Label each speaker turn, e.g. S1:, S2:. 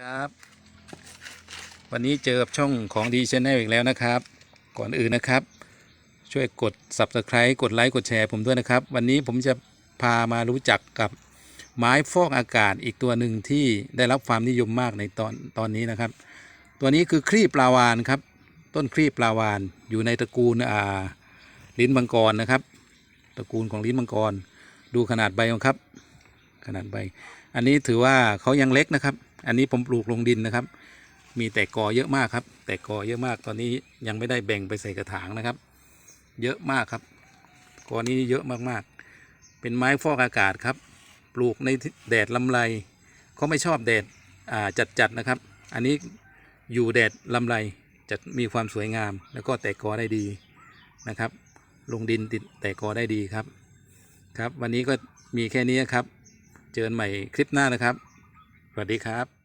S1: ครับ วันนี้เจอกับช่องของดีชแนลอีกแล้วนะครับ ก่อนอื่นนะครับ ช่วยกด subscribe กดไลค์กดแชร์ผมด้วยนะครับ วันนี้ผมจะพามารู้จักกับไม้ฟอกอากาศอีกตัวหนึ่งที่ได้รับความนิยมมากในตอนตอนนี้นะครับ ตัวนี้คือครีบปลาวานครับ ต้นครีบปลาวานอยู่ในตระกูลอ่าลิ้นมังกรนะครับ ตระกูลของลิ้นมังกร ดูขนาดใบครับ ขนาดใบ อันนี้ถือว่าเขายังเล็กนะครับ อันนี้ผมปลูกลงดินนะครับ มีแต่กอเยอะมากครับ แต่กอเยอะมากตอนนี้ยังไม่ได้แบ่งไปใส่กระถางนะครับ เยอะมากครับกอนี้เยอะมากๆ เป็นไม้ฟอกอากาศครับ ปลูกในแดดลำไรเขาไม่ชอบแดดอ่าจัดๆนะครับ อันนี้อยู่แดดลำไรจะมีความสวยงาม แล้วก็แตกกอได้ดีนะครับ ลงดินติดแตกกอได้ดีครับ ครับ วันนี้ก็มีแค่นี้ครับ เจอกันใหม่คลิปหน้านะครับ วัสดีครับ